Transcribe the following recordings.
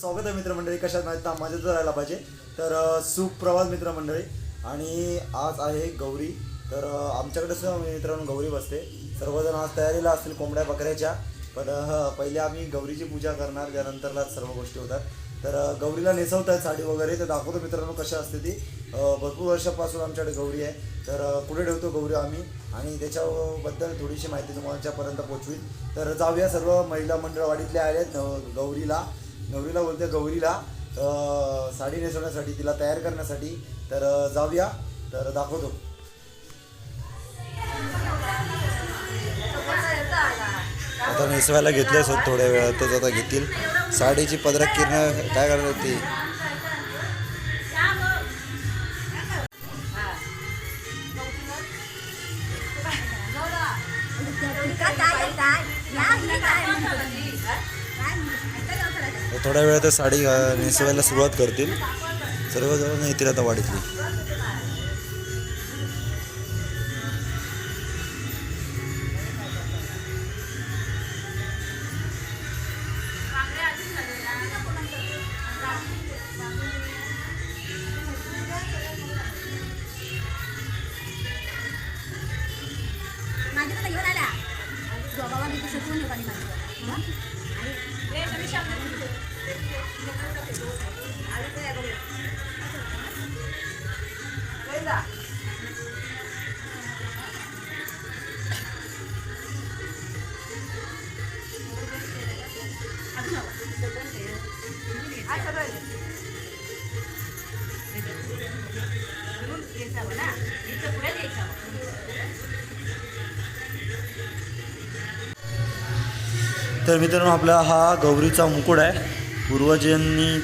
स्वागत आहे मित्रमंडळी कशात माहीत तर मजेत राहायला पाहिजे. तर सुप्रवास मित्रमंडळी. आणि आज आहे गौरी. तर आमच्याकडे मित्रांनो गौरी बसते. सर्वजण आज तयारीला असतील कोंबड्या बकऱ्याच्या. पण पहिले आम्ही गौरीची पूजा करणार त्यानंतरला सर्व गोष्टी होतात. तर गौरीला नेसवतात साडी वगैरे. तर दाखवतो मित्रांनो कशा असते ती. भरपूर वर्षापासून आमच्याकडे गौरी आहे. तर पुढे कुठे ठेवतो गौरी आम्ही. आणि त्याच्याबद्दल थोडीशी माहिती तुमच्यापर्यंत पोचवील तर जाऊया सर्व महिला मंडळवाडीतल्या आल्या आहेत गौरीला. गौरीला बोलते गौरीला. साडी नेसवण्यासाठी तिला तयार करण्यासाठी. तर जाऊया. तर दाखवतो. आता नेसवायला घेतले असत थोड्या वेळातच आता घेतील. साडीची पदरात किरण काय करणार ती? तर थोड्या वेळातच साडी अ, नेसवायला सुरुवात करतील. सर्वजण येतील आता वाडीतली. माझ्याकडे तर मित्रांनो आपला हा गौरीचा मुकुट आहे. पूर्वजांनी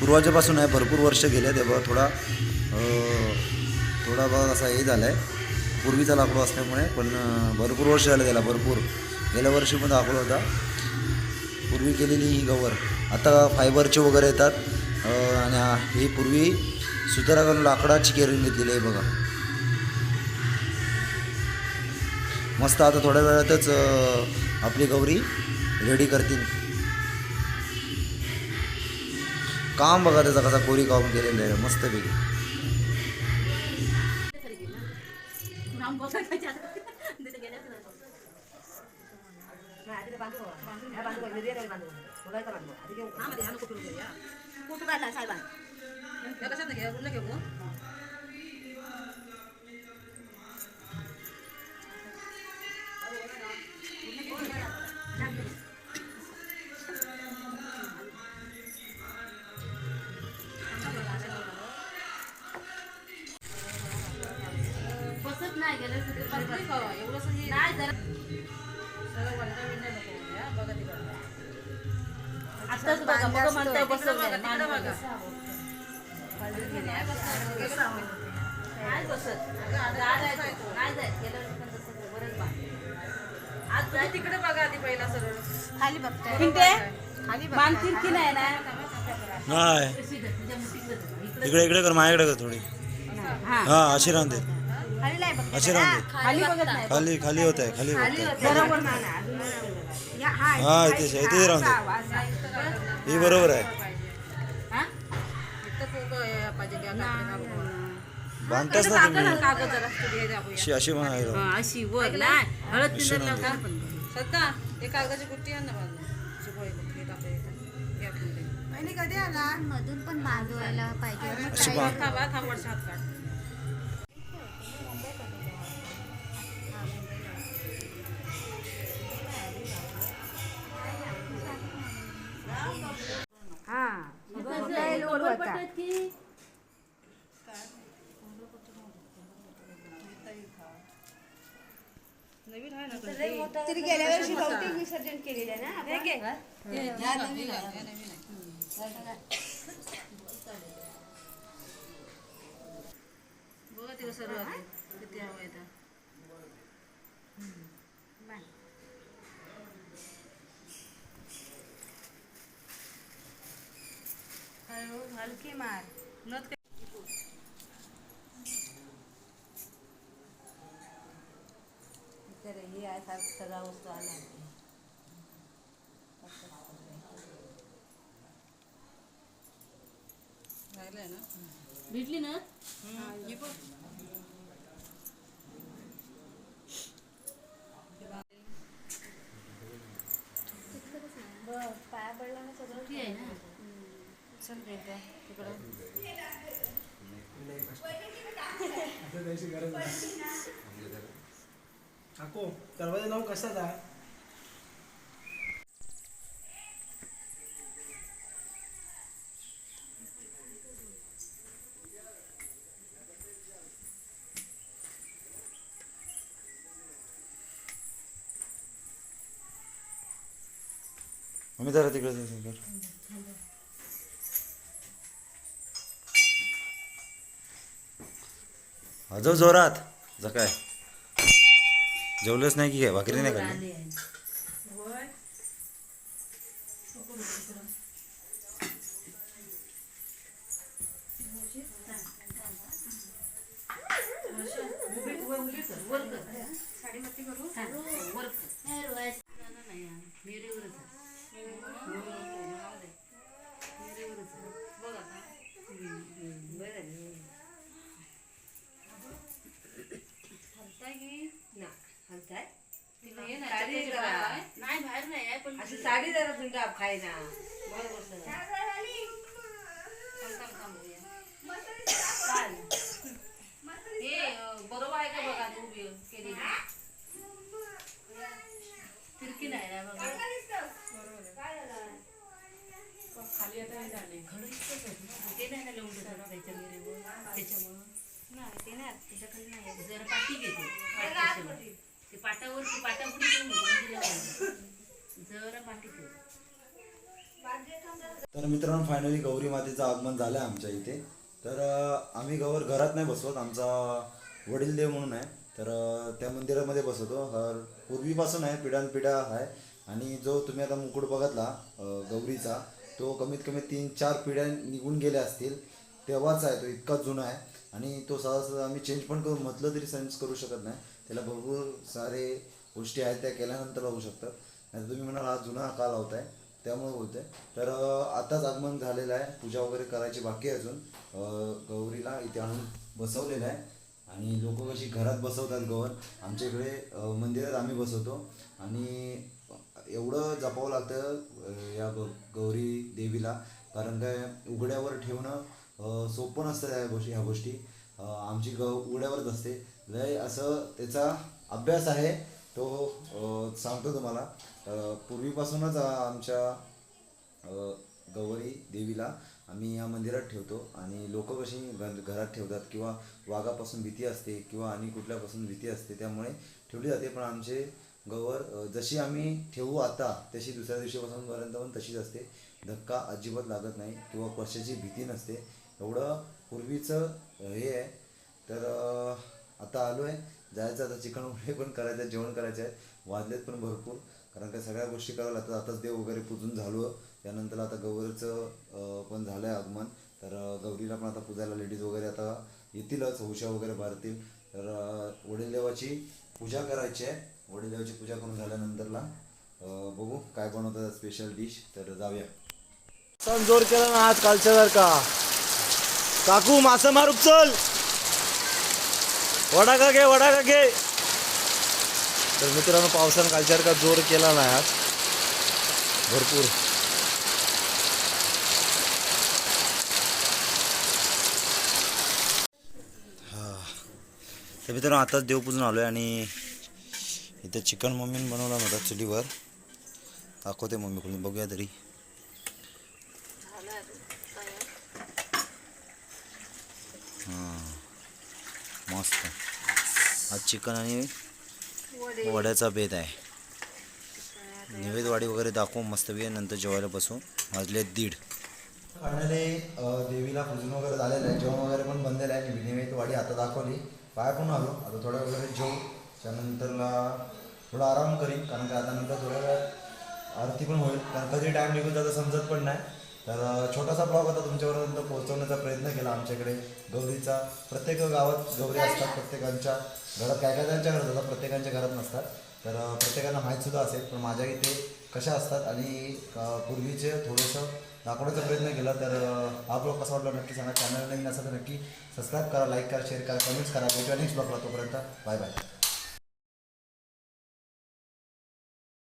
पूर्वजापासून आहे भरपूर वर्ष गेले तेव्हा थोडा थोडा भाग असा हे झाला आहे पूर्वीचा लाकडू असल्यामुळे पण भरपूर वर्ष झालं त्याला भरपूर. गेल्या वर्षी पण दाखवला होता. पूर्वी केलेली ही गवर. आता फायबरचे वगैरे येतात. आणि हे ही पूर्वी सुताराकडून लाकडाची केरून घेतलेली आहे बघा. मस्त आता थोड्या वेळातच आपली गौरी रेडी करतील. काम बघा त्याचा कसा कोरी काम केलेलं आहे. मस्तपैकी कुठं आताच बघा बघा बसवलंय. नाही. नाही. गेल्या वर्षी पण. बरंच. आज तिकडे बघा आधी पहिला सरळ खाली बघताय. पिंटे खाली मानतील की नाही ना. इकडं इकडे कर माझ्याकडे कर थोडी. हा. हा अशी राहून दे. खाली नाही अशी राहून दे. खाली बघत नाही. खाली खाली होत आहे खाली होत आहे. बरोबर हा हा इथे इथे राहून दे. ही बरोबर आहे. बांधताच ना तुम्ही. अशी हा, अशी वर नाही हळद पिंजर लावता ना पण सध्या हे कागदाची गुट्टी आण ना पुढे. मधून पण बांधवायला पाहिजे. तरी गेल्या वर्षी बहुतेक विसर्जन केलेलं आहे ना? बघा. किती हवं ते. हलकी मार. नथ खाण्यासारखं सगळ्या वस्तू आल्या भेटली ना? दरवाजा लावून कसा जा? आम्ही जरा तिकडे जायचं कर अजून जोरात. जकाय काय? जेवलंच नाही की काय? भाकरी नाही खाल्ली? कर साडीवरती करू वर कर नाही मेरीवरच आहे मेरीवरच आहे बघ आता बरं हलताय की ना हलताय तिला ये ना साडी चक्कर जरा. मारताय. नाही बाहेर नाही आहे पण अशी साडी हे बरोबर आहे का बघा तू केली. तिरकी नाही ना बघा. खाली आता झाले. ते नाही ना. त्याच्यामुळं. नाही ते नाही. त्याच्याखाली नाही जरा पाठी घेते ते. पाटावर पाटापुढे. जरा पाठी तर मित्रांनो फायनली गौरी मातेचं आगमन झालं आहे आमच्या इथे. तर आम्ही गौर घरात नाही बसवत आमचा वडीलदेव म्हणून आहे. तर त्या मंदिरामध्ये बसवतो. हर पूर्वीपासून आहे पिढ्यानपिढ्या आहे. आणि जो तुम्ही आता मुकुट बघितला गौरीचा तो कमीत कमी तीन चार पिढ्या निघून गेल्या असतील. तेव्हाच आहे तो इतका जुना आहे. आणि तो सहज आम्ही चेंज पण करू म्हटलं तरी चेंज करू शकत नाही. त्याला भरपूर सारे गोष्टी आहेत त्या केल्यानंतर होऊ शकतात. नाही तुम्ही म्हणाल हा जुना का लावताय त्यामुळे बोलतोय. तर आताच आगमन झालेलं आहे. पूजा वगैरे करायची बाकी आहे अजून. गौरीला इथे आणून बसवलेलं आहे. आणि लोक कशी घरात बसवतात गौर. आमच्या इकडे मंदिरात आम्ही बसवतो. आणि एवढं जपावं लागतं या गौरी देवीला. कारण काय उघड्यावर ठेवणं सोपं नसतं या गोष्टी ह्या गोष्टी. आमची गौ उघड्यावरच असते. लय असं त्याचा अभ्यास आहे. तो अं, सांगतो तुम्हाला. पूर्वीपासूनच आमच्या गौरी देवीला आम्ही या मंदिरात ठेवतो आणि लोक कशी घरात ठेवतात किंवा वाघापासून भीती असते किंवा आणि कुठल्यापासून भीती असते त्यामुळे ठेवली जाते. पण आमचे गवर जशी आम्ही ठेवू आता तशी दुसऱ्या दिवशीपासून पर्यंत पण तशीच असते. धक्का अजिबात लागत नाही किंवा कशाची भीती नसते. एवढं पूर्वीचं हे आहे. तर आता आलो आहे जायचं आता चिकन वगैरे पण करायचं आहे जेवण करायचं आहे. वाजलेत पण भरपूर. कारण त्या सगळ्या गोष्टी कराव्या लागतात. आताच देव वगैरे पूजून झालो. त्यानंतर आता गौरीचं पण झालं आहे आगमन. तर गौरीला पण आता पूजायला लेडीज वगैरे आता येतीलच. हौशा वगैरे भरतील तर वडीलदेवाची पूजा करायची आहे. वडीलदेवाची पूजा करून झाल्यानंतरला बघू काय बनवतात स्पेशल डिश तर जाऊया. सण जोर केला ना आज कालच्या सारखा. काकू मासे मारूक चल. वडा का घे वडा का घे. तर मित्रांनो पावसानं कालच्या जोर केला नाही आज. भरपूर. तर मित्रांनो आताच देवपूजून आलो आहे आणि इथं चिकन मम्मीने बनवला होता चुलीवर. दाखवते मम्मीकडून बघूया तरी. हां. मस्त. आज चिकन आणि वड्याचा बेत आहे. निवेदवाडी वगैरे दाखवू मस्त नंतर जेवायला बसू. वाजले दीड. फायनली देवीला पूजन वगैरे झालेलं आहे. जेवण वगैरे पण बनलेलं आहे मी निवेदवाडी आता दाखवली. पाय पण आलो. आता थोड्या वगैरे जेवू त्यानंतरला थोडा आराम करीन. कारण का आता नंतर थोड्या वेळ आरती पण होईल. कारण कधी टाईम निघून जाता समजत पण नाही. तर छोटासा ब्लॉग होता तुमच्यापर्यंत पोहोचवण्याचा प्रयत्न केला आमच्याकडे. गौरीचा प्रत्येक गावात गौरी असतात प्रत्येकांच्या घरात. काय काय त्यांच्या घरात असतात प्रत्येकांच्या घरात नसतात. तर प्रत्येकांना माहीतसुद्धा असेल पण माझ्या इथे कशा असतात आणि पूर्वीचे थोडंसं दाखवण्याचा प्रयत्न केला. तर हा ब्लॉग कसा वाटला नक्की सांगा. चॅनल नवीन असेल तर नक्की सबस्क्राईब करा लाईक करा शेअर करा कमेंट्स करा. भेटूया नेक्स्ट ब्लॉगला तोपर्यंत. Bye bye